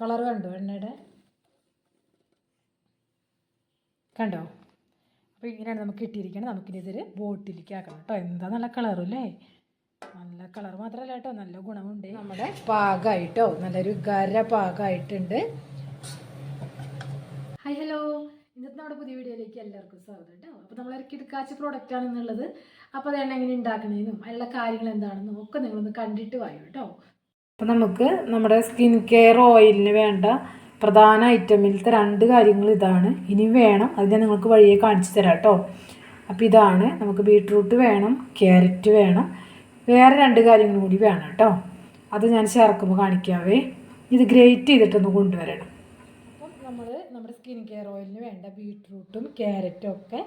Colour കണ്ടോ എണ്ണയുടെ? കണ്ടോ? അപ്പോൾ ഇങ്ങനെയാണ് നമുക്ക് കിട്ടിയിരിക്കുന്നത് നമുക്കിനി ഇതൊരു ബോട്ടിലേക്ക് ആക്കണം കേട്ടോ. എന്താ നല്ല കളറല്ലേ നല്ല കളർ മാത്രമല്ല കേട്ടോ. നല്ല ഗുണമുണ്ട്. നമ്മുടെ പാകമായിട്ടോ നല്ലൊരു ഗര പാകമായിട്ടുണ്ട് ഹായ് ഹലോ ഇന്നത്തെ നമ്മുടെ പുതിയ വീഡിയോയിലേക്ക് എല്ലാവർക്കും സ്വാഗതം കേട്ടോ. അപ്പോൾ നമ്മൾ ഇറക്കി കാച്ച പ്രോഡക്റ്റ് ആണെന്നുള്ളത് അപ്പോൾ അതെണ്ണ എങ്ങനെ ഉണ്ടാക്കുന്നതിനും അതിനുള്ള കാര്യങ്ങൾ എന്താണെന്നും ഒക്കെ നിങ്ങളൊന്ന് കണ്ടിട്ട് വായോ കേട്ടോ. അപ്പോൾ നമുക്ക് നമ്മുടെ സ്കിൻ കെയർ ഓയിലിന് വേണ്ട പ്രധാന ഐറ്റമിലത്തെ രണ്ട് കാര്യങ്ങൾ ഇതാണ്. ഇനി വേണം. അത് ഞാൻ നിങ്ങൾക്ക് വഴിയെ കാണിച്ചു തരാം കേട്ടോ. അപ്പോൾ ഇതാണ് നമുക്ക് ബീട്രൂട്ട് വേണം ക്യാരറ്റ് വേണം. വേറെ രണ്ട് കാര്യങ്ങളും കൂടി വേണം കേട്ടോ. അത് ഞാൻ ചേർക്കുമ്പോൾ കാണിക്കാവേ. ഇത് ഗ്രേറ്റ് ചെയ്തിട്ടൊന്ന് കൊണ്ടുവരണം. അപ്പം നമ്മൾ നമ്മുടെ സ്കിൻ കെയർ ഓയിലിന് വേണ്ട ബീട്രൂട്ടും ക്യാരറ്റും ഒക്കെ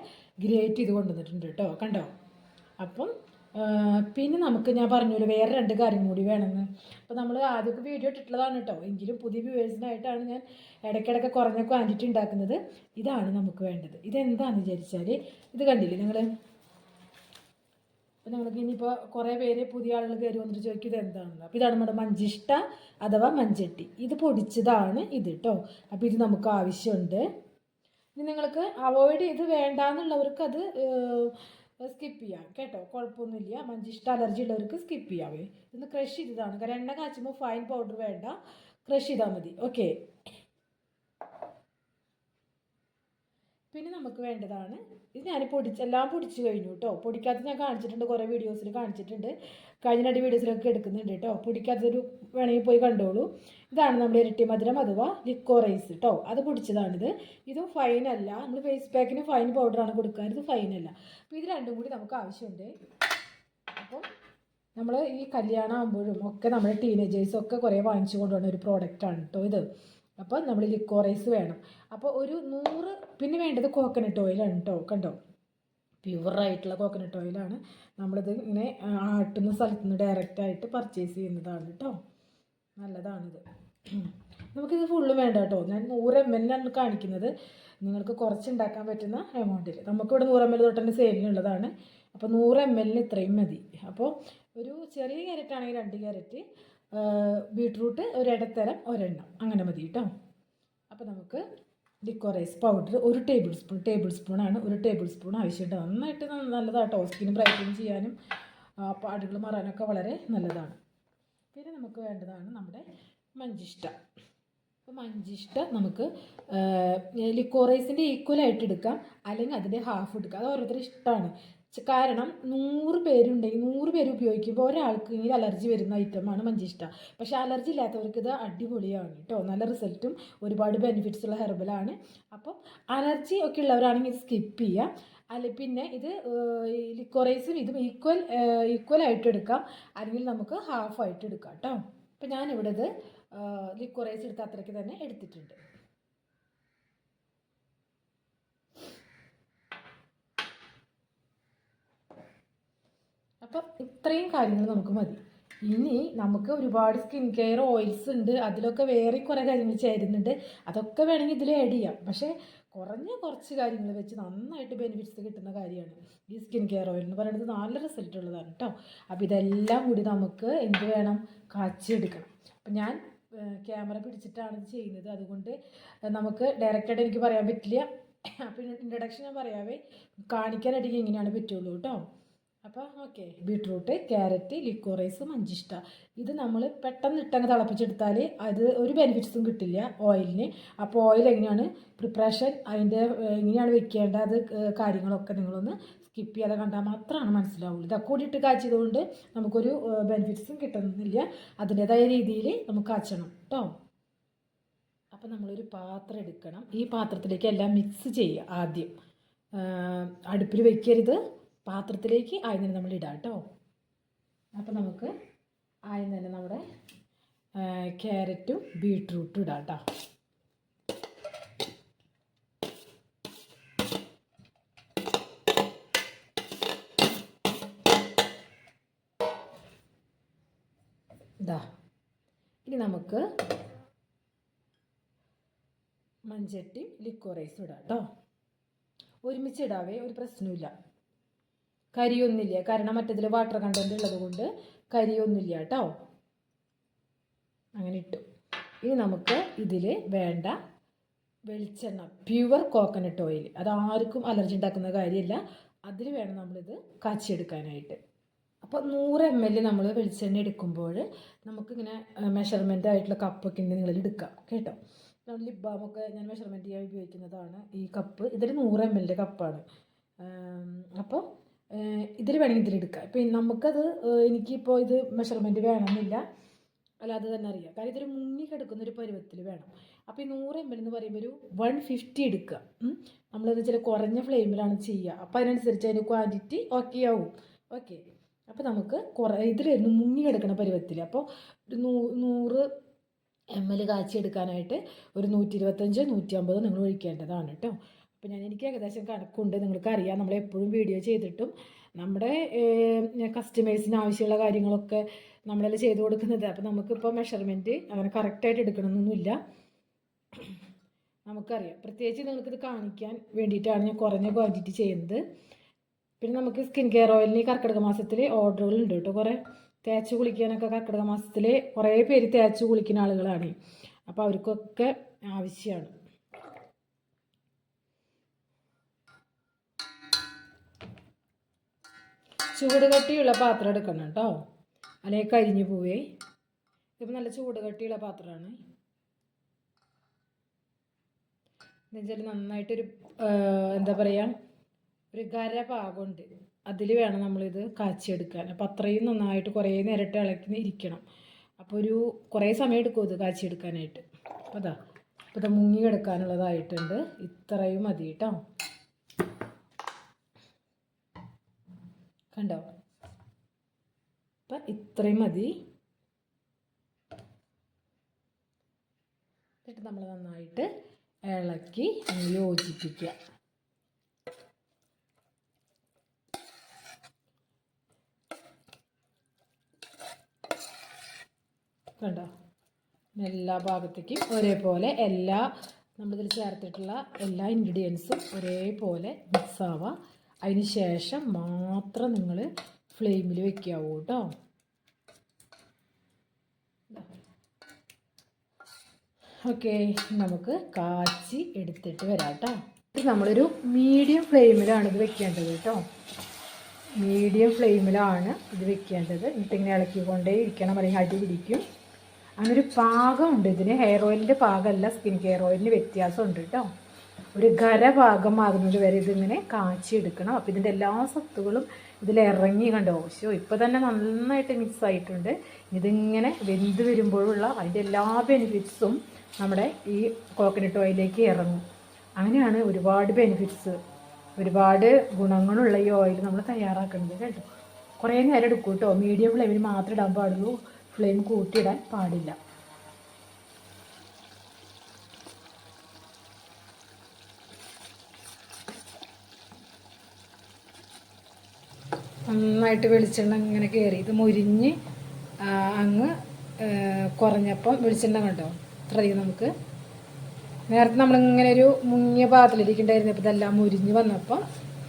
ഗ്രേറ്റ് ചെയ്ത് കൊണ്ടുവന്നിട്ടുണ്ട് കേട്ടോ. കണ്ടോ? അപ്പം പിന്നെ നമുക്ക് ഞാൻ പറഞ്ഞല്ലോ വേറെ രണ്ട് കാര്യം കൂടി വേണമെന്ന്. അപ്പോൾ നമ്മൾ ആദ്യമൊക്കെ വീഡിയോ ഇട്ടിട്ടുള്ളതാണ് കേട്ടോ. എങ്കിലും പുതിയ വ്യൂവേഴ്സിനായിട്ടാണ് ഞാൻ ഇടയ്ക്കിടയ്ക്ക് കുറഞ്ഞ ക്വാണ്ടിറ്റി ഉണ്ടാക്കുന്നത്. ഇതാണ് നമുക്ക് വേണ്ടത്. ഇതെന്താണെന്ന് വിചാരിച്ചാൽ ഇത് കണ്ടില്ലേ നിങ്ങൾ അപ്പോൾ നിങ്ങൾക്ക് ഇനിയിപ്പോൾ കുറേ പേര് പുതിയ ആളുകൾ കയറി വന്നിട്ട് ചോദിക്കും ഇത് എന്താണെന്ന് അപ്പോൾ ഇതാണ് നമ്മുടെ മഞ്ചിഷ്ട അഥവാ മഞ്ചട്ടി. ഇത് പൊടിച്ചതാണ് ഇത് കേട്ടോ അപ്പോൾ ഇത് നമുക്ക് ആവശ്യമുണ്ട്. ഇനി നിങ്ങൾക്ക് അവോയ്ഡ് ചെയ്ത് വേണ്ടാന്നുള്ളവർക്ക് അത് സ്കിപ്പ് ചെയ്യാം. കേട്ടോ? കുഴപ്പമൊന്നുമില്ല. മഞ്ചിഷ്ട അലർജി ഉള്ളവർക്ക് സ്കിപ്പ് ചെയ്യാവേ. ഇന്ന് ക്രഷ് ചെയ്തതാണ്. കാരണം എണ്ണ കാച്ചുമ്പോൾ ഫൈൻ പൗഡർ വേണ്ട. ക്രഷ് ചെയ്താൽ മതി. ഓക്കെ പിന്നെ നമുക്ക് വേണ്ടതാണ്. ഇത് ഞാൻ പൊടിച്ച് എല്ലാം പൊടിച്ച് കഴിഞ്ഞു കേട്ടോ പൊടിക്കാത്തത് ഞാൻ കാണിച്ചിട്ടുണ്ട് കുറേ വീഡിയോസിൽ കാണിച്ചിട്ടുണ്ട്. കഴിഞ്ഞ രണ്ട് വീഡിയോസിലൊക്കെ എടുക്കുന്നുണ്ട് കേട്ടോ പൊടിക്കാത്തൊരു വേണമെങ്കിൽ പോയി കണ്ടോളൂ. ഇതാണ് നമ്മുടെ ഇരട്ടി മധുരം അഥവാ ലിക്കോ റൈസ് കേട്ടോ അത് പൊടിച്ചതാണിത്. ഇതും ഫൈൻ അല്ല. നമ്മൾ ഫേസ് പാക്കിന് ഫൈൻ പൗഡറാണ് കൊടുക്കുക. ഇത് ഫൈൻ അല്ല. അപ്പോൾ ഇത് രണ്ടും കൂടി നമുക്ക് ആവശ്യമുണ്ട്. അപ്പോൾ നമ്മൾ ഈ കല്യാണം ആകുമ്പോഴും ഒക്കെ നമ്മുടെ ടീനേജേഴ്സൊക്കെ കുറേ വാങ്ങിച്ചു കൊണ്ടുവന്ന ഒരു പ്രോഡക്റ്റാണ് കേട്ടോ ഇത്. അപ്പോൾ നമ്മൾ ലിക്കോറൈസ് വേണം. അപ്പോൾ ഒരു നൂറ് പിന്നെ വേണ്ടത് കോക്കനട്ട് ഓയിലാണ് കേട്ടോ കണ്ടോ? പ്യുവറായിട്ടുള്ള കോക്കനട്ട് ഓയിലാണ് നമ്മളിത് ഇങ്ങനെ ആട്ടുന്ന സ്ഥലത്ത് നിന്ന് ഡയറക്റ്റായിട്ട് പർച്ചേസ് ചെയ്യുന്നതാണ് കേട്ടോ നല്ലതാണിത്. നമുക്കിത് ഫുള്ള് വേണ്ട കേട്ടോ ഞാൻ നൂറ് എം എല്ലാണ് കാണിക്കുന്നത്. നിങ്ങൾക്ക് കുറച്ച് ഉണ്ടാക്കാൻ പറ്റുന്ന എമൗണ്ടിൽ നമുക്കിവിടെ നൂറ് എം എൽ തൊട്ട് തന്നെ സെയിലിനുള്ളതാണ് അപ്പോൾ നൂറ് എം എല്ലിന് ഇത്രയും മതി. അപ്പോൾ ഒരു ചെറിയ ക്യാരറ്റ് ആണെങ്കിൽ രണ്ട് ക്യാരറ്റ് ബീട്രൂട്ട് ഒരു ഇടത്തരം ഒരെണ്ണം. അങ്ങനെ മതി കേട്ടോ. അപ്പോൾ നമുക്ക് ലിക്കോറൈസ് പൗഡർ ഒരു ടേബിൾ സ്പൂൺ ടേബിൾ സ്പൂണാണ് ഒരു ടേബിൾ സ്പൂൺ ആവശ്യമുണ്ട്. നന്നായിട്ട് നല്ലതാട്ടോ. സ്കിൻ ബ്രൈറ്റൻ ചെയ്യാനും പാടുകൾ മാറാനൊക്കെ വളരെ നല്ലതാണ്. പിന്നെ നമുക്ക് വേണ്ടതാണ് നമ്മുടെ മഞ്ചിഷ്ട. അപ്പോൾ മഞ്ചിഷ്ട നമുക്ക് ലിക്കോറൈസിന്റെ ഈക്വലായിട്ട് എടുക്കാം. അല്ലെങ്കിൽ അതിന്റെ ഹാഫ് എടുക്കാം. അത് ഓരോരുത്തരുടെ ഇഷ്ടമാണ്. കാരണം നൂറ് പേരുണ്ടെങ്കിൽ നൂറ് പേര് ഉപയോഗിക്കുമ്പോൾ ഒരാൾക്ക് ഇങ്ങനെ അലർജി വരുന്ന ഐറ്റമാണ് മഞ്ചിഷ്ട. പക്ഷെ അലർജി ഇല്ലാത്തവർക്ക് ഇത് അടിപൊളിയാണ് കേട്ടോ. നല്ല റിസൾട്ടും ഒരുപാട് ബെനിഫിറ്റ്സ് ഉള്ള ഹെർബലാണ് അപ്പോൾ അലർജി ഒക്കെ ഉള്ളവരാണെങ്കിൽ സ്കിപ്പ് ചെയ്യാം. അല്ല പിന്നെ ഇത് ലിക്കോറൈസും ഇതും ഈക്വൽ ഈക്വൽ ആയിട്ട് എടുക്കാം. അല്ലെങ്കിൽ നമുക്ക് ഹാഫ് ആയിട്ട് എടുക്കാം കേട്ടോ. അപ്പം ഞാനിവിടെ ഇത് ലിക്കോറൈസ് എടുത്ത അത്രയ്ക്ക് തന്നെ എടുത്തിട്ടുണ്ട്. അപ്പം ഇത്രയും കാര്യങ്ങൾ നമുക്ക് മതി. ഇനി നമുക്ക് ഒരുപാട് സ്കിൻ കെയർ ഓയിൽസ് ഉണ്ട്. അതിലൊക്കെ വേറെ കുറേ കാര്യങ്ങൾ ചേരുന്നുണ്ട്. അതൊക്കെ വേണമെങ്കിൽ ഇതിൽ ആഡ് ചെയ്യാം. പക്ഷേ കുറഞ്ഞ കുറച്ച് കാര്യങ്ങൾ വെച്ച് നന്നായിട്ട് ബെനിഫിറ്റ്സ് കിട്ടുന്ന കാര്യമാണ് ഈ സ്കിൻ കെയർ ഓയിൽ എന്ന് പറയുന്നത്. നല്ല റിസൾട്ട് ഉള്ളതാണ് കേട്ടോ അപ്പോൾ ഇതെല്ലാം കൂടി നമുക്ക് എന്ത് വേണം? കാച്ചിയെടുക്കണം. അപ്പം ഞാൻ ക്യാമറ പിടിച്ചിട്ടാണ് ഇത് ചെയ്യുന്നത്. അതുകൊണ്ട് നമുക്ക് ഡയറക്റ്റായിട്ട് എനിക്ക് പറയാൻ പറ്റില്ല. അപ്പോൾ ഇൻട്രഡക്ഷൻ ഞാൻ പറയാവേ. കാണിക്കാനായിട്ട് ഇങ്ങനെയാണ് പറ്റുള്ളൂ കേട്ടോ അപ്പോൾ ഓക്കെ. ബീട്രൂട്ട് ക്യാരറ്റ് ലിക്കോറൈസ് മഞ്ചിഷ്ട. ഇത് നമ്മൾ പെട്ടെന്ന് ഇട്ടങ്ങ് തിളപ്പിച്ചെടുത്താൽ അത് ഒരു ബെനിഫിറ്റ്സും കിട്ടില്ല ഓയിലിന് അപ്പോൾ ഓയിൽ എങ്ങനെയാണ്? പ്രിപ്പറേഷൻ അതിന്റെ എങ്ങനെയാണ് വെക്കേണ്ടത് അത് കാര്യങ്ങളൊക്കെ നിങ്ങളൊന്ന് സ്കിപ്പ് ചെയ്യാതെ കണ്ടാൽ മാത്രമാണ് മനസ്സിലാവുള്ളൂ. ഇതൊക്കെ കൂടി ഇട്ട് കാച്ചിയതുകൊണ്ട് നമുക്കൊരു ബെനിഫിറ്റ്സും കിട്ടുന്നില്ല. അതിന്റേതായ രീതിയിൽ നമുക്ക് കാച്ചണം കേട്ടോ അപ്പോൾ നമ്മളൊരു പാത്രം എടുക്കണം. ഈ പാത്രത്തിലേക്ക് എല്ലാം മിക്സ് ചെയ്യുക ആദ്യം. അടുപ്പിൽ വെക്കരുത്. പാത്രത്തിലേക്ക് ആദ്യം തന്നെ നമ്മൾ ഇടാം കേട്ടോ. അപ്പോൾ നമുക്ക് ആദ്യം തന്നെ നമ്മുടെ ക്യാരറ്റും ബീട്രൂട്ടും ഇടാം കേട്ടോ. ഇതാ. ഇനി നമുക്ക് മഞ്ചട്ടി ലിക്കോറൈസും ഇടാം കേട്ടോ. ഒരുമിച്ച് ഇടാവേ ഒരു പ്രശ്നമില്ല കരിയൊന്നുമില്ല കാരണം മറ്റതിൽ വാട്ടർ കണ്ടന്റ് ഉള്ളത് കൊണ്ട് കരിയൊന്നുമില്ല കേട്ടോ അങ്ങനെ ഇട്ടു. ഇനി നമുക്ക് ഇതിൽ വേണ്ട വെളിച്ചെണ്ണ പ്യുവർ കോക്കനട്ട് ഓയിൽ അത് ആർക്കും അലർജി ഉണ്ടാക്കുന്ന കാര്യമില്ല അതിൽ വേണം നമ്മളിത് കാച്ചിയെടുക്കാനായിട്ട്. അപ്പോൾ നൂറ് എം എൽ നമ്മൾ വെളിച്ചെണ്ണ എടുക്കുമ്പോൾ നമുക്കിങ്ങനെ മെഷർമെന്റ് ആയിട്ടുള്ള കപ്പൊക്കെ ഇങ്ങനെ നിങ്ങളിൽ എടുക്കാം. കേട്ടോ? നമ്മൾ ലിപ് ബാമൊക്കെ ഞാൻ മെഷർമെന്റ് ചെയ്യാൻ ഉപയോഗിക്കുന്നതാണ് ഈ കപ്പ്. ഇതൊരു നൂറ് എം എല്ലിന്റെ കപ്പാണ്. അപ്പോൾ ഇതിൽ വേണമെങ്കിൽ ഇതിലെടുക്കാം ഇപ്പം നമുക്കത് എനിക്കിപ്പോൾ ഇത് മെഷർമെന്റ് വേണമെന്നില്ല. അല്ലാതെ തന്നെ അറിയാം. കാര്യം ഇതൊരു മുങ്ങി കിടക്കുന്ന ഒരു പരുവത്തിൽ വേണം. അപ്പോൾ ഈ നൂറ് എം എൽ എന്ന് പറയുമ്പോൾ ഒരു വൺ ഫിഫ്റ്റി എടുക്കുക നമ്മളിത് ചില കുറഞ്ഞ ഫ്ലെയിമിലാണ് ചെയ്യുക. അപ്പോൾ അതിനനുസരിച്ച് അതിന്റെ ക്വാണ്ടിറ്റി ഓക്കെ ആവും. ഓക്കെ അപ്പോൾ നമുക്ക് കുറേ ഇതിലായിരുന്നു മുങ്ങി കിടക്കുന്ന പരുവത്തിൽ അപ്പോൾ ഒരു നൂ നൂറ് എം എൽ കാച്ചി എടുക്കാനായിട്ട് ഒരു നൂറ്റി ഇരുപത്തഞ്ച് നൂറ്റി അമ്പത് നിങ്ങൾ ഒഴിക്കേണ്ടതാണ് കേട്ടോ. അപ്പോൾ ഞാൻ എനിക്ക് ഏകദേശം കണക്കുണ്ട്. നിങ്ങൾക്ക് അറിയാം നമ്മൾ എപ്പോഴും വീഡിയോ ചെയ്തിട്ടും നമ്മുടെ കസ്റ്റമേഴ്സിന് ആവശ്യമുള്ള കാര്യങ്ങളൊക്കെ നമ്മളെല്ലാം ചെയ്ത് കൊടുക്കുന്നത്. അപ്പോൾ നമുക്കിപ്പോൾ മെഷർമെന്റ് അങ്ങനെ കറക്റ്റായിട്ട് എടുക്കണമെന്നൊന്നുമില്ല നമുക്കറിയാം. പ്രത്യേകിച്ച് നിങ്ങൾക്കിത് കാണിക്കാൻ വേണ്ടിയിട്ടാണ് ഞാൻ കുറഞ്ഞ ക്വാണ്ടിറ്റി ചെയ്യുന്നത്. പിന്നെ നമുക്ക് സ്കിൻ കെയർ ഓയിലിന് കർക്കിടക മാസത്തിൽ ഓർഡറുകളുണ്ട് കേട്ടോ കുറേ. തേച്ച് കുളിക്കാനൊക്കെ കർക്കിടക മാസത്തിൽ കുറേ പേര് തേച്ച് കുളിക്കുന്ന ആളുകളാണ്. അപ്പോൾ അവർക്കൊക്കെ ആവശ്യമാണ്. ചൂട് കട്ടിയുള്ള പാത്രം എടുക്കണം കേട്ടോ. അല്ലെങ്കിൽ കരിഞ്ഞു പോവേ. ഇതിപ്പോൾ നല്ല ചൂട് കട്ടിയുള്ള പാത്രമാണ്. എന്നുവെച്ചാൽ നന്നായിട്ടൊരു എന്താ പറയുക ഒരു ഗര പാകമുണ്ട് അതിൽ വേണം നമ്മളിത് കാച്ചിയെടുക്കാൻ. അപ്പോൾ അത്രയും നന്നായിട്ട് കുറേ നേരിട്ട് ഇളക്കി ഇരിക്കണം. അപ്പോൾ ഒരു കുറേ സമയം എടുക്കും ഇത് കാച്ചിയെടുക്കാനായിട്ട്. അപ്പോൾ അതാ അപ്പോൾ ഇത് മുങ്ങി കിടക്കാനുള്ളതായിട്ടുണ്ട്. ഇത്രയും മതി കേട്ടോ. കണ്ടോ അപ്പം ഇത്രയും മതി. എന്നിട്ട് നമ്മൾ നന്നായിട്ട് ഇളക്കി യോജിപ്പിക്കുക. കണ്ടോ? എല്ലാ ഭാഗത്തേക്കും ഒരേപോലെ എല്ലാ നമ്മളിതിൽ ചേർത്തിട്ടുള്ള എല്ലാ ഇൻഗ്രീഡിയൻസും ഒരേപോലെ മിക്സ് ആവുക അതിന് ശേഷം മാത്രം നിങ്ങൾ ഫ്ലെയിമിൽ വെക്കാവൂ കേട്ടോ ഓക്കെ നമുക്ക് കാച്ചി എടുത്തിട്ട് വരാം കേട്ടോ നമ്മളൊരു മീഡിയം ഫ്ലെയിമിലാണ് ഇത് വെക്കേണ്ടത് കേട്ടോ മീഡിയം ഫ്ലെയിമിലാണ് ഇത് വെക്കേണ്ടത്. എന്നിട്ട് ഇങ്ങനെ ഇളക്കിക്കൊണ്ടേ ഇരിക്കണം അല്ലെങ്കിൽ അടി പിടിക്കും. അങ്ങനൊരു പാകമുണ്ട് ഇതിന്. ഹെയർ ഓയിലിന്റെ പാകമല്ല സ്കിൻ കെയർ ഓയിലിന് വ്യത്യാസമുണ്ട് കേട്ടോ ഒരു ഖരഭാഗമാകുന്നത് വരെ ഇതിങ്ങനെ കാച്ചിയെടുക്കണം. അപ്പോൾ ഇതിന്റെ എല്ലാ സത്തുകളും ഇതിൽ ഇറങ്ങി കണ്ടോ? ശോ ഇപ്പോൾ തന്നെ നന്നായിട്ട് മിക്സ് ആയിട്ടുണ്ട്. ഇതിങ്ങനെ വെന്ത് വരുമ്പോഴുള്ള അതിന്റെ എല്ലാ ബെനിഫിറ്റ്സും നമ്മുടെ ഈ കോക്കനട്ട് ഓയിലേക്ക് ഇറങ്ങും. അങ്ങനെയാണ് ഒരുപാട് ബെനിഫിറ്റ്സ് ഒരുപാട് ഗുണങ്ങളുള്ള ഈ ഓയിൽ നമ്മൾ തയ്യാറാക്കുന്നത് കേട്ടോ. കുറേ നേരം എടുക്കും കേട്ടോ. മീഡിയം ഫ്ലെയിമിൽ മാത്രം ഇടാൻ പാടുള്ളൂ. ഫ്ലെയിം കൂട്ടിയിടാൻ പാടില്ല. നന്നായിട്ട് വെളിച്ചെണ്ണ ഇങ്ങനെ കയറി ഇത് മുരിഞ്ഞ് അങ്ങ് കുറഞ്ഞപ്പം വെളിച്ചെണ്ണ കണ്ടോ? ഇത്രയധികം നമുക്ക്. നേരത്തെ നമ്മളിങ്ങനെ ഒരു മുങ്ങിയ പാത്രത്തിലിരിക്കണ്ടായിരുന്നു. ഇപ്പം ഇതെല്ലാം മുരിഞ്ഞ് വന്നപ്പോൾ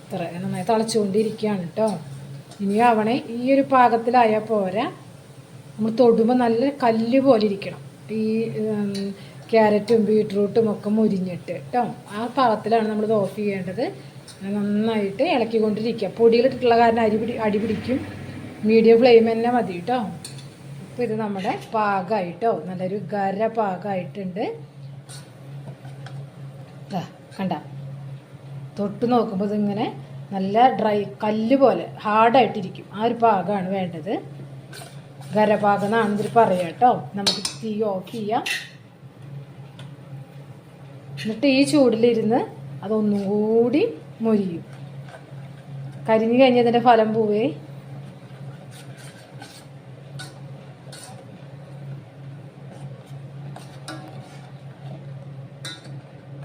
ഇത്ര നന്നായി തിളച്ചുകൊണ്ടിരിക്കുകയാണ് കേട്ടോ ഇനി ആവണേ ഈ ഒരു പാകത്തിലായാൽ പോരാ. നമ്മൾ തൊടുമ്പോൾ നല്ല കല്ല് പോലെ ഇരിക്കണം. ഈ ക്യാരറ്റും ബീട്രൂട്ടും ഒക്കെ മുരിഞ്ഞിട്ട് കേട്ടോ ആ പാകത്തിലാണ് നമ്മളിത് ഓഫ് ചെയ്യേണ്ടത്. നന്നായിട്ട് ഇളക്കിക്കൊണ്ടിരിക്കുക. പൊടികളിട്ടിട്ടുള്ള കാരണം അരി പിടി അടി പിടിക്കും. മീഡിയം ഫ്ലെയിം തന്നെ മതി കേട്ടോ അപ്പോൾ ഇത് നമ്മുടെ പാകമായിട്ടോ നല്ലൊരു ഗര പാകമായിട്ടുണ്ട് കണ്ട. തൊട്ട് നോക്കുമ്പോൾ ഇതിങ്ങനെ നല്ല ഡ്രൈ കല്ല് പോലെ ഹാർഡായിട്ടിരിക്കും. ആ ഒരു പാകമാണ് വേണ്ടത്. ഗരപാകം എന്നാണ് ഇതിൽ പറയുക കേട്ടോ നമുക്ക് തീ ഓഫ് ചെയ്യാം. എന്നിട്ട് ഈ ചൂടിലിരുന്ന് അതൊന്നും കൂടി മൊരിയും കരിഞ്ഞു കഴിഞ്ഞതിന്റെ ഫലം പോവേ.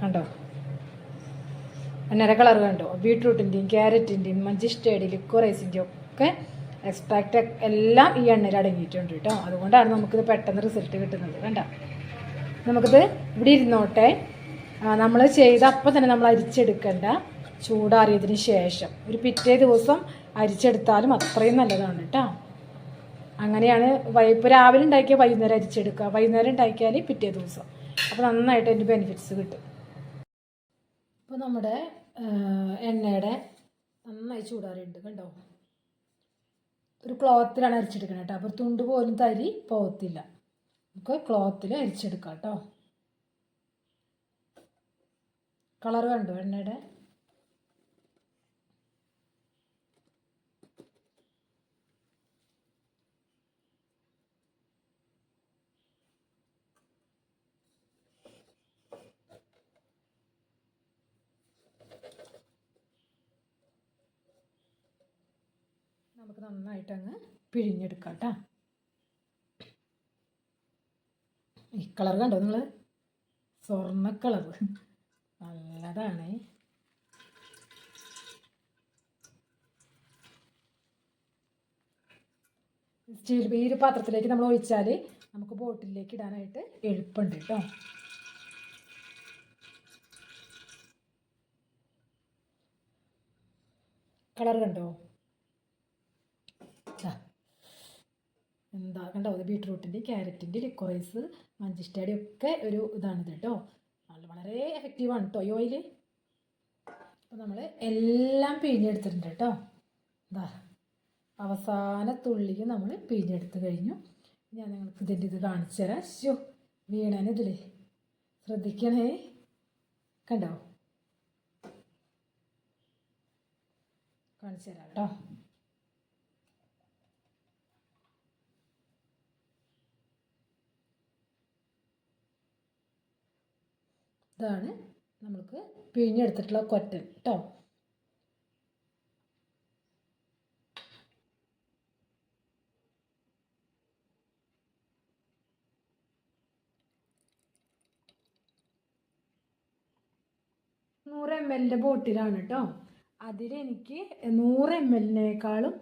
കണ്ടോ? അന്നര കളർ കണ്ടോ? ബീട്രൂട്ടിന്റെയും ക്യാരറ്റിന്റെയും മഞ്ചിസ്റ്റേഡ് ലിക്വറൈസിന്റെയും ഒക്കെ എക്സ്ട്രാക്റ്റ് എല്ലാം ഈ എണ്ണയിൽ അടങ്ങിയിട്ടുണ്ട് കേട്ടോ. അതുകൊണ്ടാണ് നമുക്കിത് പെട്ടെന്ന് റിസൾട്ട് കിട്ടുന്നത്. കണ്ട? നമുക്കിത് ഇവിടെ ഇരുന്നോട്ടെ. നമ്മൾ ചെയ്ത അപ്പം തന്നെ നമ്മൾ അരിച്ചെടുക്കണ്ട. ചൂടാറിയതിന് ശേഷം ഒരു പിറ്റേ ദിവസം അരിച്ചെടുത്താലും അത്രയും നല്ലതാണ് കേട്ടോ. അങ്ങനെയാണ് ഇപ്പോൾ രാവിലെ ഉണ്ടാക്കിയാൽ വൈകുന്നേരം അരിച്ചെടുക്കുക. വൈകുന്നേരം ഉണ്ടാക്കിയാൽ പിറ്റേ ദിവസം. അപ്പോൾ നന്നായിട്ട് അതിന്റെ ബെനിഫിറ്റ്സ് കിട്ടും. ഇപ്പോൾ നമ്മുടെ എണ്ണയുടെ നന്നായി ചൂടാറുണ്ട് കണ്ടോ? ഒരു ക്ലോത്തിലാണ് അരിച്ചെടുക്കണം കേട്ടോ. അപ്പോൾ തുണ്ട് പോലും തരി പോകത്തില്ല. നമുക്ക് ക്ലോത്തിൽ അരിച്ചെടുക്കാം കേട്ടോ. കളർ കണ്ടോ എണ്ണയുടെ? നമുക്ക് നന്നായിട്ട് അങ്ങ് പിഴിഞ്ഞെടുക്കാം കേട്ടോ ഈ കളർ കണ്ടോ നിങ്ങൾ സ്വർണ കളർ നല്ലതാണ്. സ്റ്റീൽ ഈ ഒരു പാത്രത്തിലേക്ക് നമ്മൾ ഒഴിച്ചാൽ നമുക്ക് ബോട്ടിലേക്ക് ഇടാനായിട്ട് എളുപ്പമുണ്ട് കേട്ടോ കളർ കണ്ടോ? എന്താ കണ്ടോ അത് ബീട്രൂട്ടിന്റെ ക്യാരറ്റിന്റെ ലിക്വറൈസ് മഞ്ചിഷ്ടയുടെ ഒക്കെ ഒരു ഇതാണിത് കേട്ടോ. നല്ല വളരെ എഫക്റ്റീവാണ് കേട്ടോ ഈ ഓയിൽ അപ്പോൾ നമ്മൾ എല്ലാം പിഴിഞ്ഞെടുത്തിട്ടുണ്ട് കേട്ടോ. എന്താ അവസാന തുള്ളിക്ക് നമ്മൾ പിഴിഞ്ഞെടുത്ത് കഴിഞ്ഞു. ഞാൻ നിങ്ങൾക്ക് ഇതിന്റെ ഇത് കാണിച്ചു തരാം. ശോ വീണാനിതിലേ ശ്രദ്ധിക്കണേ. കണ്ടോ? കാണിച്ചു തരാം കേട്ടോ. ഇതാണ് നമുക്ക് പിഴിഞ്ഞെടുത്തിട്ടുള്ള കൊറ്റൻ കേട്ടോ നൂറ് എം എല്ലിന്റെ ബോട്ടിലാണ് കേട്ടോ അതിലെനിക്ക് നൂറ് എം എല്ലിനേക്കാളും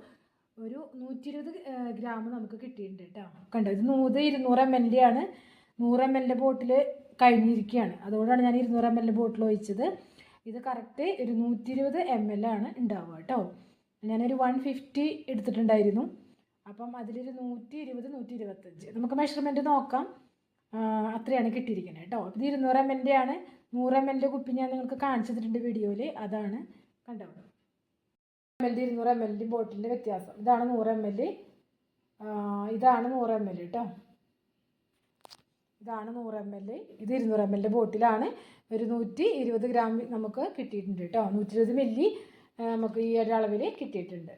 ഒരു നൂറ്റി ഇരുപത് ഗ്രാം നമുക്ക് കിട്ടിയിട്ടുണ്ട് കേട്ടോ കണ്ടോ? ഇത് നൂറ് ഇരുന്നൂറ് എം എല്ലിന്റെയാണ് നൂറ് എം എല്ലിന്റെ ബോട്ടിൽ കഴിഞ്ഞിരിക്കുകയാണ്. അതുകൊണ്ടാണ് ഞാൻ ഇരുന്നൂറ് എം എൽ ബോട്ടിൽ ഒഴിച്ചത്. ഇത് കറക്റ്റ് ഒരു നൂറ്റി ഇരുപത് എം എൽ ആണ് ഉണ്ടാവുക കേട്ടോ. ഞാനൊരു വൺ ഫിഫ്റ്റി എടുത്തിട്ടുണ്ടായിരുന്നു. അപ്പം അതിലൊരു നൂറ്റി ഇരുപത് നൂറ്റി ഇരുപത്തഞ്ച് നമുക്ക് മെഷർമെന്റ് നോക്കാം. അത്രയാണ് കിട്ടിയിരിക്കുന്നത് കേട്ടോ. ഇത് ഇരുന്നൂറ് എം എന്റെ ആണ്. നൂറ് എം എന്റെ കുപ്പി ഞാൻ നിങ്ങൾക്ക് കാണിച്ചു തന്നിട്ടുണ്ട് വീഡിയോയിൽ. അതാണ് കണ്ടോ? എം എൽ ഇരുന്നൂറ് എം എൽ ബോട്ടിലിന്റെ വ്യത്യാസം. ഇതാണ് നൂറ് എം എൽ ഇതാണ് നൂറ് എം എൽ കേട്ടോ ഇതാണ് നൂറ് എം എൽ ഇത് ഇരുന്നൂറ് എം എൽ ബോട്ടിലാണ്. ഒരു നൂറ്റി ഇരുപത് ഗ്രാം നമുക്ക് കിട്ടിയിട്ടുണ്ട് കേട്ടോ. നൂറ്റി ഇരുപത് മില്ലി നമുക്ക് ഈ ഒരു അളവിൽ കിട്ടിയിട്ടുണ്ട്.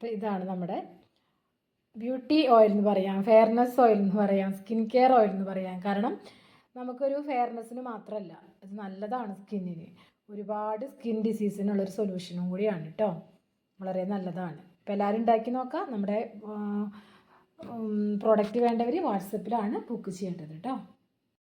ഇതാണ് നമ്മുടെ ബ്യൂട്ടി ഓയിൽ എന്ന് പറയാം ഫെയർനെസ് ഓയിൽ എന്ന് പറയാം സ്കിൻ കെയർ ഓയിൽ എന്ന് പറയാം. കാരണം നമുക്കൊരു ഫെയർനെസ്സിന് മാത്രമല്ല അത് നല്ലതാണ് സ്കിന്നിന്. ഒരുപാട് സ്കിൻ ഡിസീസിനുള്ളൊരു സൊല്യൂഷനും കൂടിയാണ് കേട്ടോ. വളരെ നല്ലതാണ്. അപ്പോൾ എല്ലാവരും ഉണ്ടാക്കി നോക്കാം നമ്മുടെ പ്രോഡക്റ്റ് വേണ്ടവർ വാട്സപ്പിലാണ് ബുക്ക് ചെയ്യേണ്ടത് കേട്ടോ